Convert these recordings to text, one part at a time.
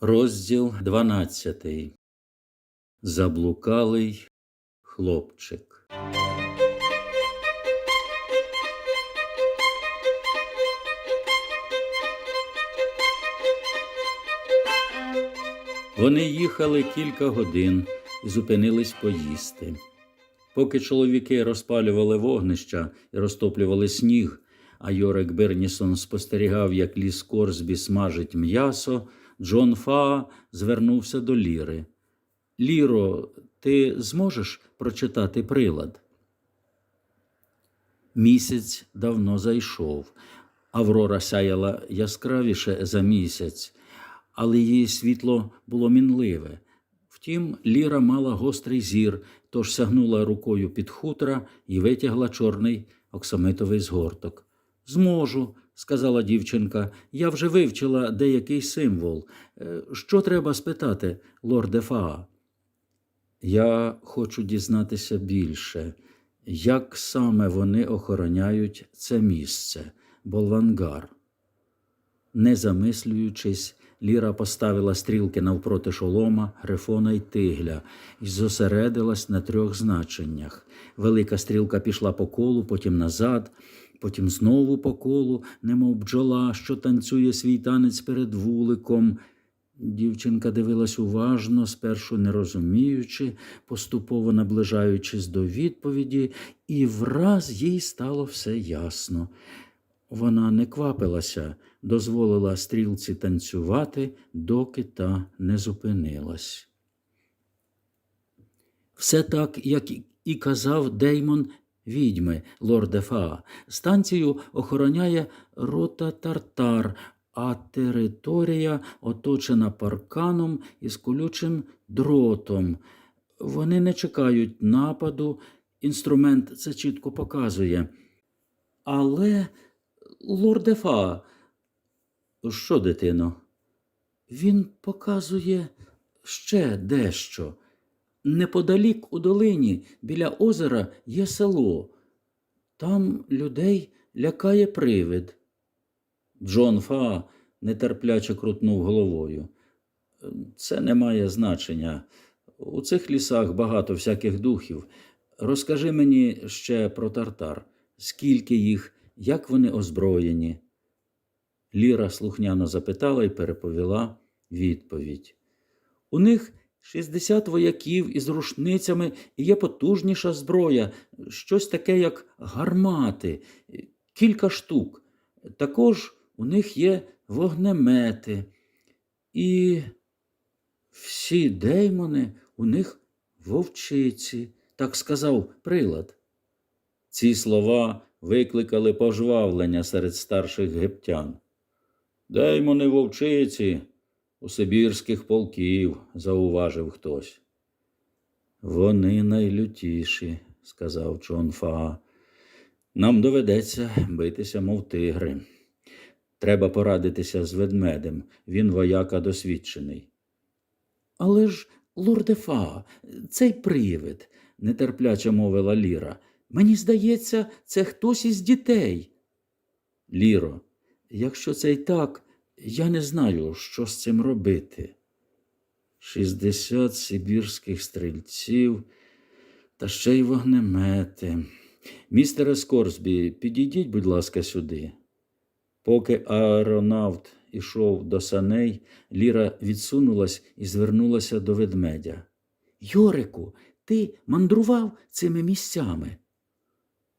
Розділ 12. Заблукалий хлопчик. Вони їхали кілька годин і зупинились поїсти. Поки чоловіки розпалювали вогнища і розтоплювали сніг, а Йорик Бернісон спостерігав, як ліс Корсбі смажить м'ясо, Джон Фаа звернувся до Ліри. Ліро, ти зможеш прочитати прилад? Місяць давно зайшов. Аврора сяяла яскравіше за місяць, але її світло було мінливе. Втім, Ліра мала гострий зір, тож сягнула рукою під хутра і витягла чорний оксамитовий згорток. Зможу, сказала дівчинка, я вже вивчила деякий символ. Е, Що треба спитати, лорде Фаа? Я хочу дізнатися більше, як саме вони охороняють це місце, болвангар. Не замислюючись, Ліра поставила стрілки навпроти шолома, грифона й тигля і зосередилась на трьох значеннях. Велика стрілка пішла по колу, потім назад, потім знову по колу, немов бджола, що танцює свій танець перед вуликом. Дівчинка дивилась уважно, спершу не розуміючи, поступово наближаючись до відповіді, і враз їй стало все ясно. Вона не квапилася, дозволила стрілці танцювати, доки та не зупинилась. Все так, як і казав Деймон відьми лорде Фаа. Станцію охороняє рота Тартар, а територія оточена парканом із колючим дротом. Вони не чекають нападу, інструмент це чітко показує. Але, лорде Фаа, що, дитино? Він показує ще дещо. Неподалік у долині біля озера є село. Там людей лякає привид. Джон Фа нетерпляче крутнув головою. Це не має значення. У цих лісах багато всяких духів. Розкажи мені ще про тартар, скільки їх, як вони озброєні. Ліра слухняно запитала і переповіла відповідь. У них 60 вояків із рушницями і є потужніша зброя, щось таке, як гармати, кілька штук. Також у них є вогнемети. І всі деймони у них вовчиці, так сказав прилад. Ці слова викликали пожвавлення серед старших гептян. Деймони вовчиці у сибірських полків, зауважив хтось. Вони найлютіші, сказав Чон Фа. Нам доведеться битися, мов тигри. Треба порадитися з ведмедем, він вояка досвідчений. Але ж, лорде Фа, цей привид, нетерпляче мовила Ліра. Мені здається, це хтось із дітей. Ліро, якщо це й так, я не знаю, що з цим робити. Шістдесят сибірських стрільців та ще й вогнемети. Містере Скорсбі, підійдіть, будь ласка, сюди. Поки аеронавт ішов до саней, Ліра відсунулась і звернулася до ведмедя. Йорику, ти мандрував цими місцями?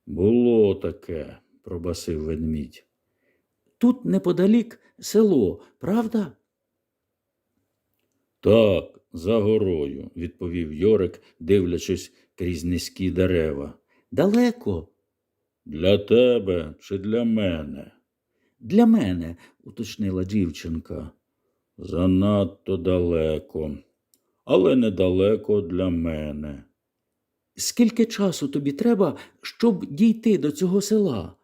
Було таке, пробасив ведмідь. Тут неподалік село, правда? Так, за горою, відповів Йорик, дивлячись крізь низькі дерева. Далеко? Для тебе чи для мене? Для мене, уточнила дівчинка. Занадто далеко, але недалеко для мене. Скільки часу тобі треба, щоб дійти до цього села?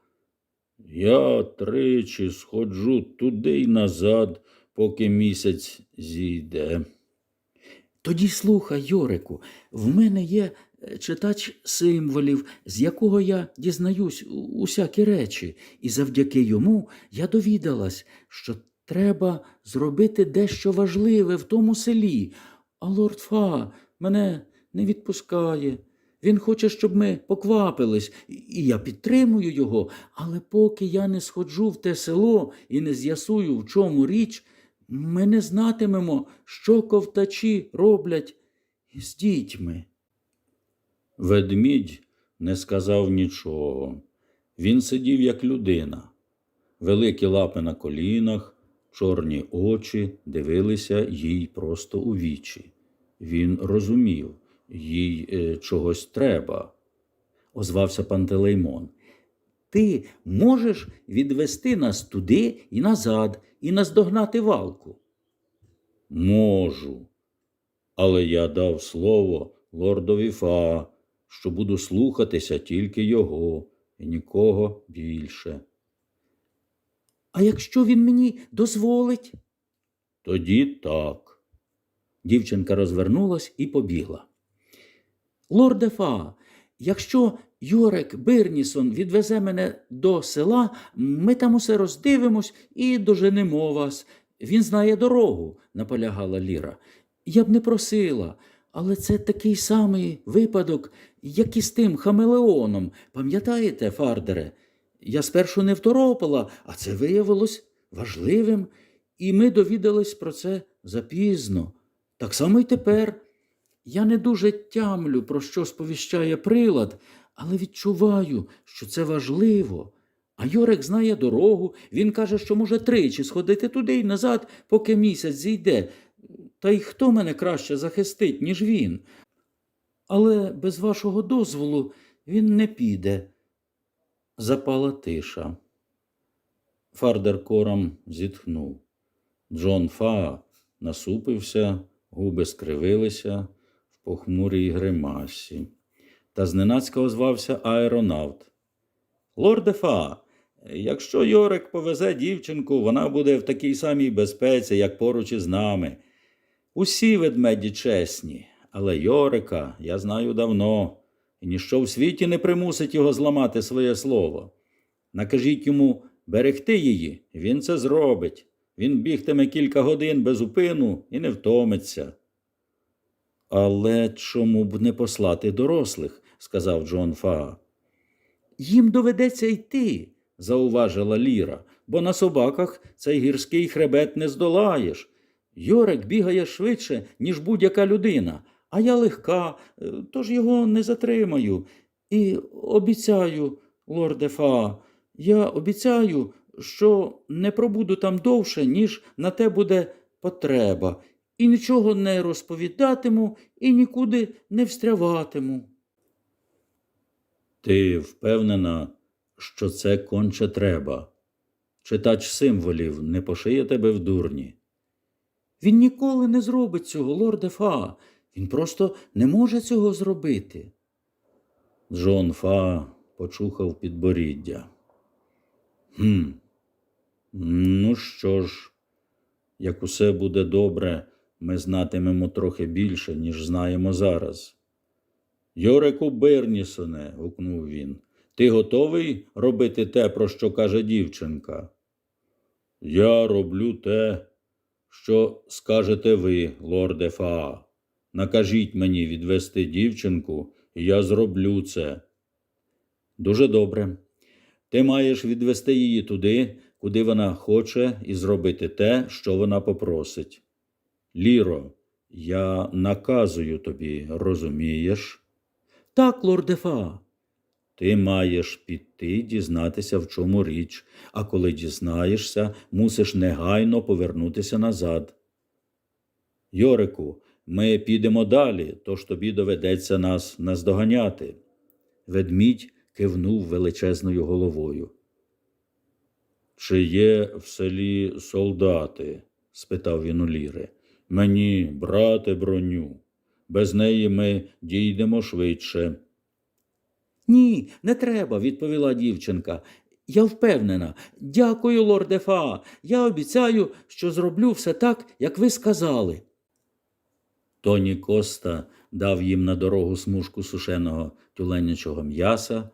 Я тричі сходжу туди й назад, поки місяць зійде. Тоді слухай, Йорику, в мене є е, читач символів, з якого я дізнаюсь усякі речі, і завдяки йому я довідалась, що треба зробити дещо важливе в тому селі, а лорд Фа мене не відпускає. Він хоче, щоб ми поквапились, і я підтримую його, але поки я не сходжу в те село і не з'ясую, в чому річ, ми не знатимемо, що ковтачі роблять з дітьми. Ведмідь не сказав нічого. Він сидів як людина. Великі лапи на колінах, чорні очі дивилися їй просто у вічі. Він розумів, їй е, чогось треба. Озвався Пантелеймон. Ти можеш відвести нас туди і назад, і наздогнати валку? Можу. Але я дав слово лордові Фа, що буду слухатися тільки його і нікого більше. А якщо він мені дозволить? Тоді так. Дівчинка розвернулась і побігла. Лорде Фа, якщо Йорек Бирнісон відвезе мене до села, ми там усе роздивимось і доженемо вас. Він знає дорогу, наполягала Ліра. Я б не просила, але це такий самий випадок, як і з тим хамелеоном. Пам'ятаєте, Фардере? Я спершу не второпала, а це виявилось важливим, і ми довідались про це запізно. Так само й тепер. Я не дуже тямлю, про що сповіщає прилад, але відчуваю, що це важливо. А Йорик знає дорогу, він каже, що може тричі сходити туди й назад, поки місяць зійде. Та й хто мене краще захистить, ніж він? Але без вашого дозволу він не піде. Запала тиша. Фардер кором зітхнув. Джон Фа насупився, губи скривилися похмурій гримасі. Та зненацька озвався аеронавт. Лорде Фа, якщо Йорик повезе дівчинку, вона буде в такій самій безпеці, як поруч із нами. Усі ведмеді чесні, але Йорика я знаю давно, і ніщо в світі не примусить його зламати своє слово. Накажіть йому берегти її, він це зробить. Він бігтиме кілька годин без упину і не втомиться. Але чому б не послати дорослих? сказав Джон Фа. Їм доведеться йти, зауважила Ліра, бо на собаках цей гірський хребет не здолаєш. Йорик бігає швидше, ніж будь-яка людина, а я легка, е, тож його не затримаю. І обіцяю, лорде Фа, я обіцяю, що не пробуду там довше, ніж на те буде потреба, і нічого не розповідатиму, і нікуди не встряватиму. Ти впевнена, що це конче треба. Читач символів не пошиє тебе в дурні. Він ніколи не зробить цього, лорде Фа. Він просто не може цього зробити. Джон Фа почухав підборіддя. Хм. Ну що ж, як усе буде добре, ми знатимемо трохи більше, ніж знаємо зараз. Йорику Бернісоне, гукнув він, ти готовий робити те, про що каже дівчинка? Я роблю те, що скажете ви, лорде Фаа. Накажіть мені відвести дівчинку, і я зроблю це. Дуже добре. Ти маєш відвести її туди, куди вона хоче, і зробити те, що вона попросить. Ліро, я наказую тобі, розумієш? Так, лорде Фа. Ти маєш піти дізнатися, в чому річ, а коли дізнаєшся, мусиш негайно повернутися назад. Йорику, ми підемо далі, тож тобі доведеться нас наздоганяти. Ведмідь кивнув величезною головою. Чи є в селі солдати? спитав він у Ліри. Мені, брате, броню. Без неї ми дійдемо швидше. Ні, не треба, відповіла дівчинка. Я впевнена. Дякую, лорде Фа. Я обіцяю, що зроблю все так, як ви сказали. Тоні Коста дав їм на дорогу смужку сушеного тюленячого м'яса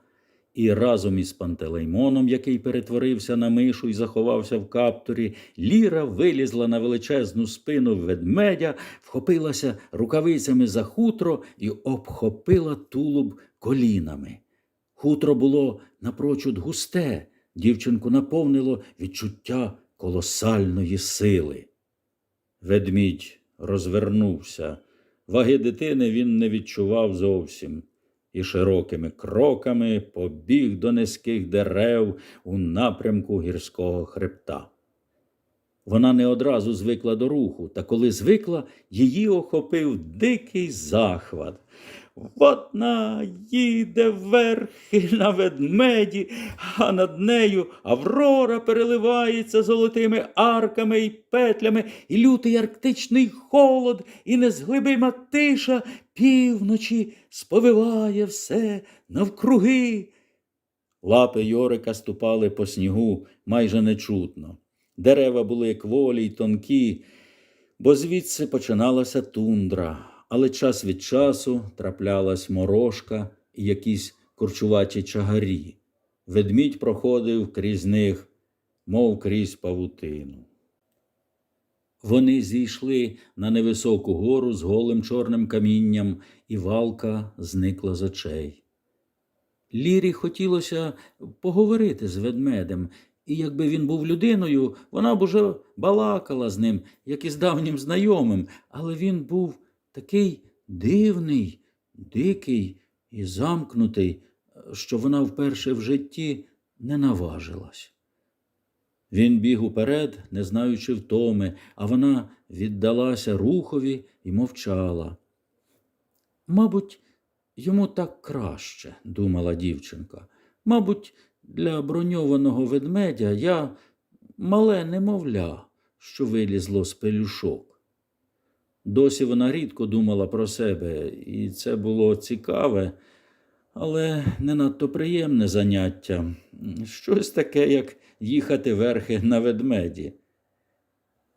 І разом із Пантелеймоном, який перетворився на мишу і заховався в каптурі, Ліра вилізла на величезну спину ведмедя, вхопилася рукавицями за хутро і обхопила тулуб колінами. Хутро було напрочуд густе, дівчинку наповнило відчуття колосальної сили. Ведмідь розвернувся. Ваги дитини він не відчував зовсім і широкими кроками побіг до низьких дерев у напрямку гірського хребта. Вона не одразу звикла до руху, та коли звикла, її охопив дикий захват. Вона їде верхи на ведмеді, а над нею Аврора переливається золотими арками і петлями, і лютий арктичний холод, і незглибима тиша півночі сповиває все навкруги. Лапи Йорика ступали по снігу майже нечутно. Дерева були кволі й тонкі, бо звідси починалася тундра, але час від часу траплялась морожка і якісь курчуваті чагарі. Ведмідь проходив крізь них, мов крізь павутину. Вони зійшли на невисоку гору з голим чорним камінням, і валка зникла з очей. Лірі хотілося поговорити з ведмедем, і якби він був людиною, вона б уже балакала з ним, як із давнім знайомим, але він був такий дивний, дикий і замкнутий, що вона вперше в житті не наважилась. Він біг уперед, не знаючи втоми, а вона віддалася рухові і мовчала. Мабуть, йому так краще, думала дівчинка. Мабуть, для броньованого ведмедя я мале немовля, що вилізло з пелюшок. Досі вона рідко думала про себе, і це було цікаве, але не надто приємне заняття. Щось таке, як їхати верхи на ведмеді.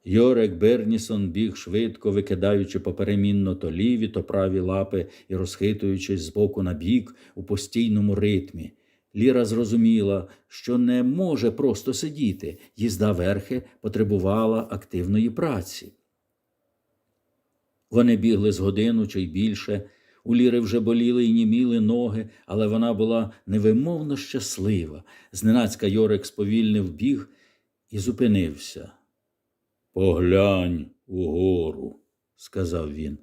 Йорек Бернісон біг швидко, викидаючи поперемінно то ліві, то праві лапи і розхитуючись з боку на бік у постійному ритмі. Ліра зрозуміла, що не може просто сидіти, їзда верхи потребувала активної праці. Вони бігли з годину чи й більше. У Ліри вже боліли і німіли ноги, але вона була невимовно щаслива. Зненацька Йорик сповільнив біг і зупинився. Поглянь угору, сказав він.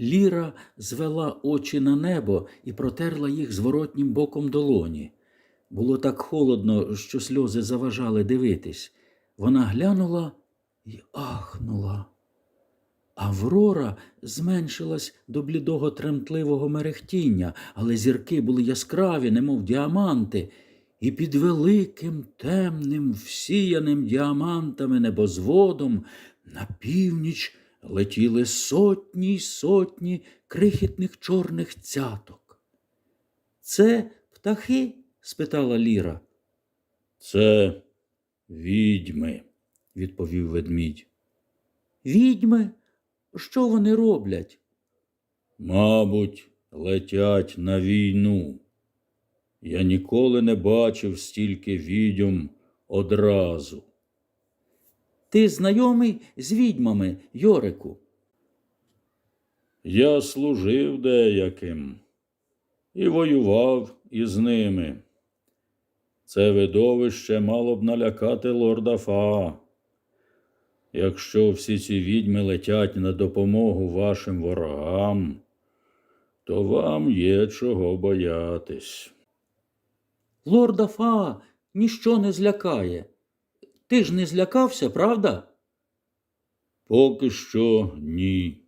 Ліра звела очі на небо і протерла їх зворотнім боком долоні. Було так холодно, що сльози заважали дивитись. Вона глянула і ахнула. Аврора зменшилась до блідого тремтливого мерехтіння, але зірки були яскраві, немов діаманти, і під великим темним, всіяним діамантами небозводом на північ летіли сотні й сотні крихітних чорних цяток. Це птахи? спитала Ліра. Це відьми, відповів ведмідь. Відьми? Що вони роблять? Мабуть, летять на війну. Я ніколи не бачив стільки відьом одразу. Ти знайомий з відьмами, Йорику? Я служив деяким і воював із ними. Це видовище мало б налякати лорда Фа. Якщо всі ці відьми летять на допомогу вашим ворогам, то вам є чого боятись. Лорда Фа ніщо не злякає. Ти ж не злякався, правда? Поки що ні.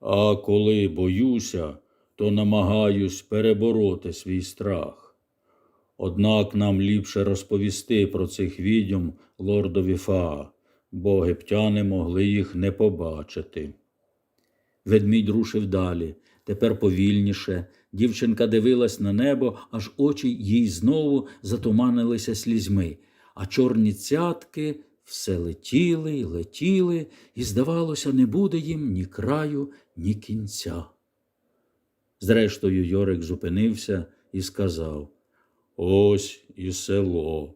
А коли боюся, то намагаюсь перебороти свій страх. Однак нам ліпше розповісти про цих відьом лордові Фа, бо гептяни могли їх не побачити. Ведмідь рушив далі, тепер повільніше. Дівчинка дивилась на небо, аж очі їй знову затуманилися слізьми, а чорні цятки все летіли й летіли, і, здавалося, не буде їм ні краю, ні кінця. Зрештою, Йорик зупинився і сказав Ось і село.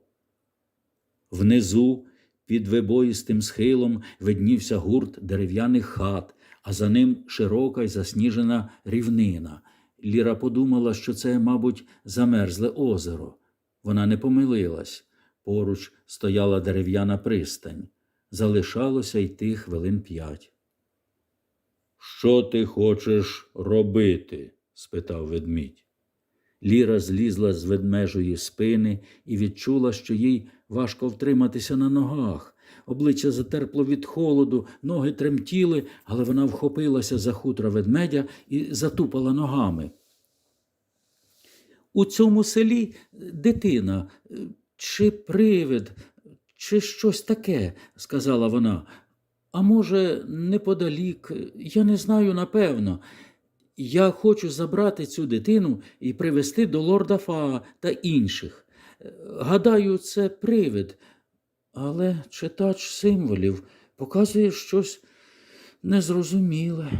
Внизу, під вибоїстим схилом, виднівся гурт дерев'яних хат, а за ним широка й засніжена рівнина. Ліра подумала, що це, мабуть, замерзле озеро. Вона не помилилась. Поруч стояла дерев'яна пристань. Залишалося йти хвилин п'ять. Що ти хочеш робити? спитав ведмідь. Ліра злізла з ведмежої спини і відчула, що їй важко втриматися на ногах. Обличчя затерпло від холоду, ноги тремтіли, але вона вхопилася за хутро ведмедя і затупала ногами. У цьому селі дитина, е, чи привид, чи щось таке, сказала вона. А може, неподалік, я не знаю напевно. Я хочу забрати цю дитину і привезти до лорда Фаа та інших. Гадаю, це привид, але читач символів показує щось незрозуміле.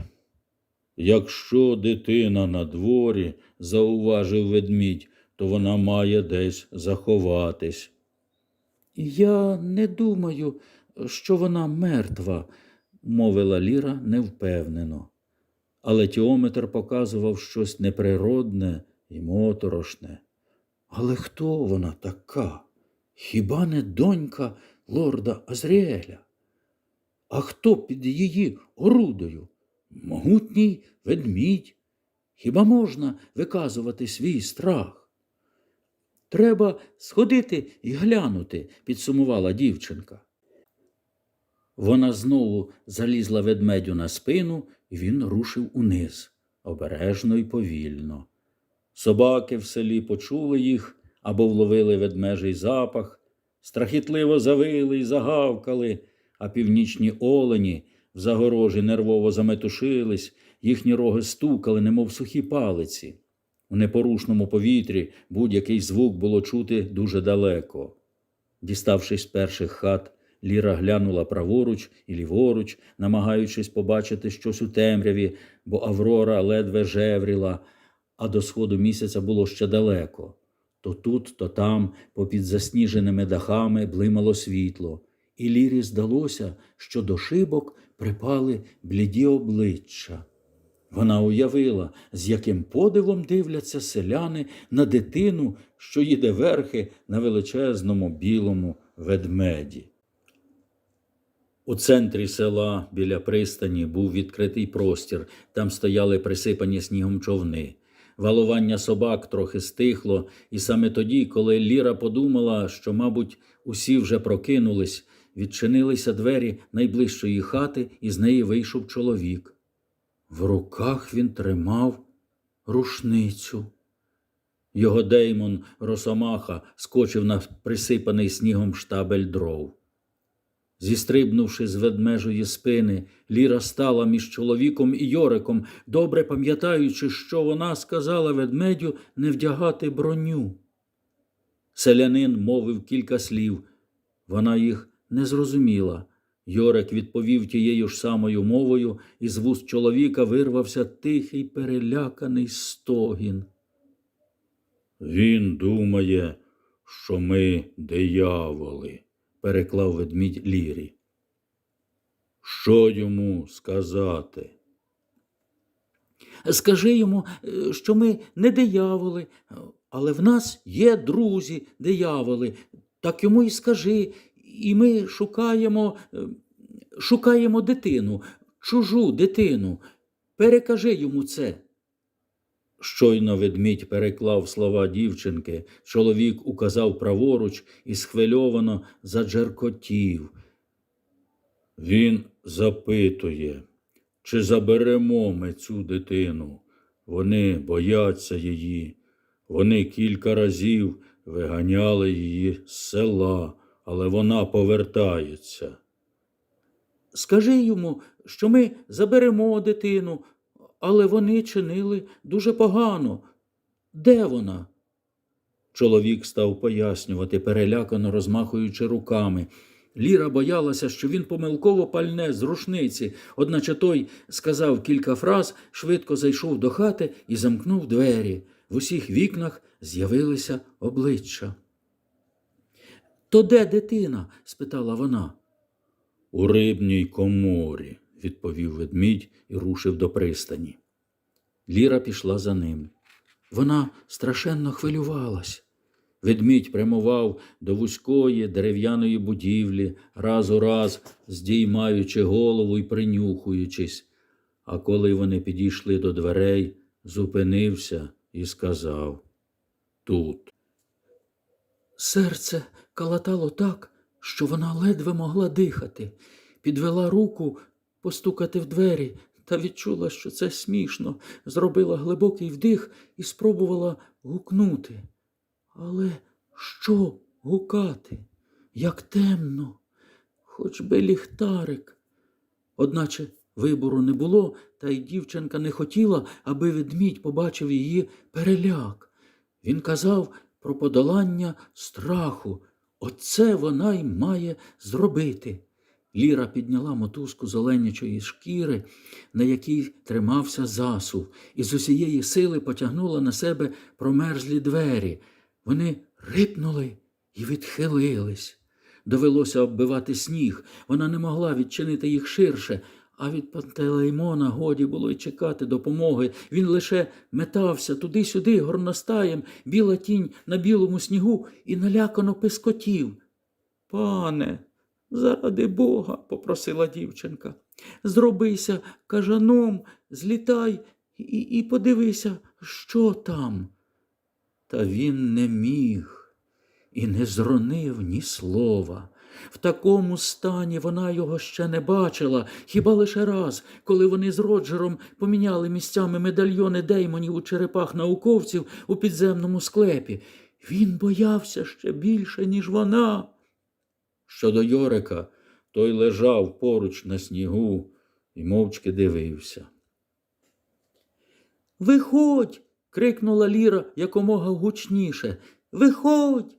Якщо дитина на дворі, зауважив ведмідь, то вона має десь заховатись. Я не думаю, що вона мертва, мовила Ліра невпевнено. Але тіометр показував щось неприродне і моторошне. Але хто вона така? Хіба не донька лорда Азріеля? А хто під її орудою? Могутній ведмідь. Хіба можна виказувати свій страх? Треба сходити і глянути, підсумувала дівчинка. Вона знову залізла ведмедю на спину, і він рушив униз, обережно й повільно. Собаки в селі почули їх або вловили ведмежий запах, страхітливо завили й загавкали, а північні олені в загорожі нервово заметушились, їхні роги стукали, немов сухі палиці. У непорушному повітрі будь-який звук було чути дуже далеко. Діставшись з перших хат, Ліра глянула праворуч і ліворуч, намагаючись побачити щось у темряві, бо Аврора ледве жевріла, а до сходу місяця було ще далеко. То тут, то там, попід засніженими дахами, блимало світло, і Лірі здалося, що до шибок припали бліді обличчя. Вона уявила, з яким подивом дивляться селяни на дитину, що їде верхи на величезному білому ведмеді. У центрі села біля пристані був відкритий простір, там стояли присипані снігом човни. Валування собак трохи стихло, і саме тоді, коли Ліра подумала, що, мабуть, усі вже прокинулись, відчинилися двері найближчої хати, і з неї вийшов чоловік. В руках він тримав рушницю. Його деймон Росомаха скочив на присипаний снігом штабель дров. Зістрибнувши з ведмежої спини, Ліра стала між чоловіком і Йориком, добре пам'ятаючи, що вона сказала ведмедю не вдягати броню. Селянин мовив кілька слів. Вона їх не зрозуміла. Йорик відповів тією ж самою мовою, і з вуст чоловіка вирвався тихий переляканий стогін. Він думає, що ми дияволи, переклав ведмідь Лірі. Що йому сказати? Скажи йому, е, що ми не дияволи, але в нас є друзі дияволи. Так йому і скажи, і ми шукаємо, е, шукаємо дитину, чужу дитину. Перекажи йому це. Щойно ведмідь переклав слова дівчинки, чоловік указав праворуч і схвильовано заджеркотів. Він запитує, чи заберемо ми цю дитину. Вони бояться її. Вони кілька разів виганяли її з села, але вона повертається. Скажи йому, що ми заберемо дитину, але вони чинили дуже погано. Де вона? Чоловік став пояснювати, перелякано розмахуючи руками. Ліра боялася, що він помилково пальне з рушниці, одначе той сказав кілька фраз, швидко зайшов до хати і замкнув двері. в усіх вікнах з'явилися обличчя. То де дитина? спитала вона. У рибній коморі, відповів ведмідь і рушив до пристані. Ліра пішла за ним. Вона страшенно хвилювалась. Ведмідь прямував до вузької дерев'яної будівлі, раз у раз здіймаючи голову і принюхуючись. А коли вони підійшли до дверей, зупинився і сказав Тут. Серце калатало так, що вона ледве могла дихати, підвела руку постукати в двері та відчула, що це смішно, зробила глибокий вдих і спробувала гукнути. Але що гукати? Як темно, хоч би ліхтарик. Одначе вибору не було, та й дівчинка не хотіла, аби ведмідь побачив її переляк. Він казав про подолання страху. Оце вона й має зробити. Ліра підняла мотузку з оленячої шкіри, на якій тримався засув, і з усієї сили потягнула на себе промерзлі двері. Вони рипнули і відхилились. Довелося оббивати сніг. Вона не могла відчинити їх ширше, а від Пантелеймона годі було й чекати допомоги. Він лише метався туди-сюди, горностаєм, біла тінь на білому снігу і налякано пискотів. Пане, заради Бога, попросила дівчинка, зробися кажаном, злітай і, і подивися, що там. Та він не міг і не зронив ні слова. В такому стані вона його ще не бачила, хіба лише раз, коли вони з Роджером поміняли місцями медальйони деймонів у черепах науковців у підземному склепі. Він боявся ще більше, ніж вона. Щодо Йорика, той лежав поруч на снігу і мовчки дивився. Виходь. крикнула Ліра якомога гучніше. Виходь.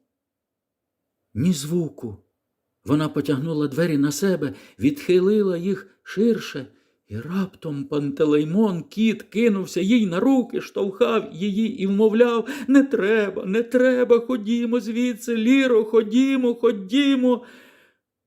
Ні звуку. Вона потягнула двері на себе, відхилила їх ширше, і раптом Пантелеймон кіт кинувся їй на руки, штовхав її і вмовляв Не треба, не треба, ходімо звідси, Ліро, ходімо, ходімо.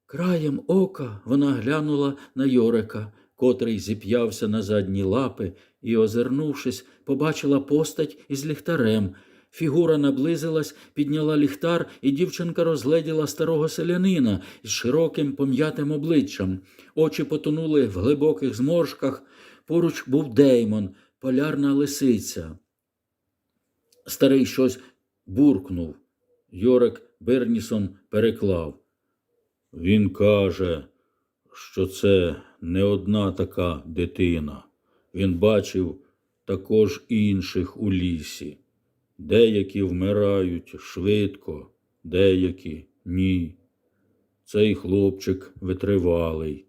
Краєм ока вона глянула на Йорика, котрий зіп'явся на задні лапи, і, озирнувшись, побачила постать із ліхтарем. Фігура наблизилась, підняла ліхтар, і дівчинка розгледіла старого селянина з широким пом'ятим обличчям. Очі потонули в глибоких зморшках. Поруч був Деймон, полярна лисиця. Старий щось буркнув. Йорик Бернісон переклав. Він каже, що це не одна така дитина. Він бачив також інших у лісі. Деякі вмирають швидко, деякі ні. Цей хлопчик витривалий,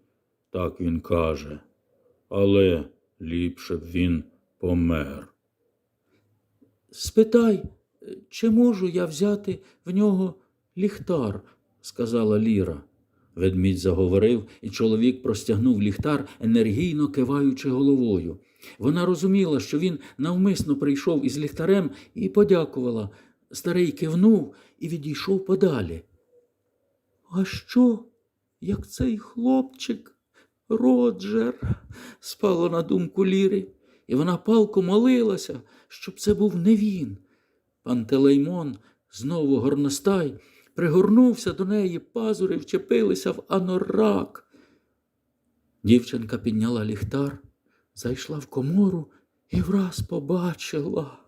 так він каже, але ліпше б він помер. Спитай, чи можу я взяти в нього ліхтар, сказала Ліра. Ведмідь заговорив, і чоловік простягнув ліхтар, енергійно киваючи головою. Вона розуміла, що він навмисно прийшов із ліхтарем і подякувала. Старий кивнув і відійшов подалі. А що, як цей хлопчик, Роджер, спало на думку Ліри, і вона палко молилася, щоб це був не він. Пантелеймон, знову горностай, пригорнувся до неї, пазури вчепилися в анорак. Дівчинка підняла ліхтар, зайшла в комору і враз побачила,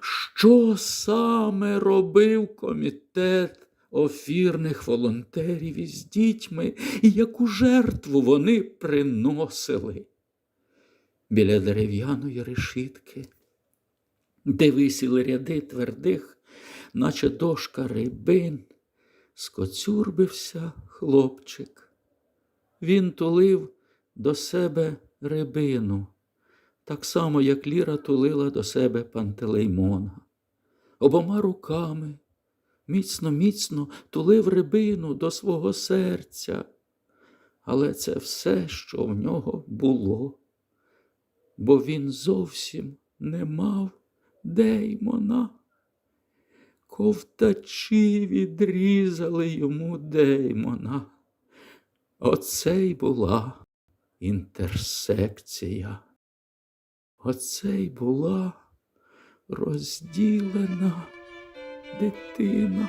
що саме робив комітет офірних волонтерів із дітьми і яку жертву вони приносили. Біля дерев'яної решітки, де висіли ряди твердих, наче дошка рибин, скоцюрбився хлопчик. Він тулив до себе рибину, так само, як Ліра тулила до себе Пантелеймона. Обома руками міцно, міцно тулив рибину до свого серця. Але це все, що в нього було, бо він зовсім не мав Деймона. Ковтачі відрізали йому Деймона. Оце й була інтерсекція. Оце й була розділена дитина.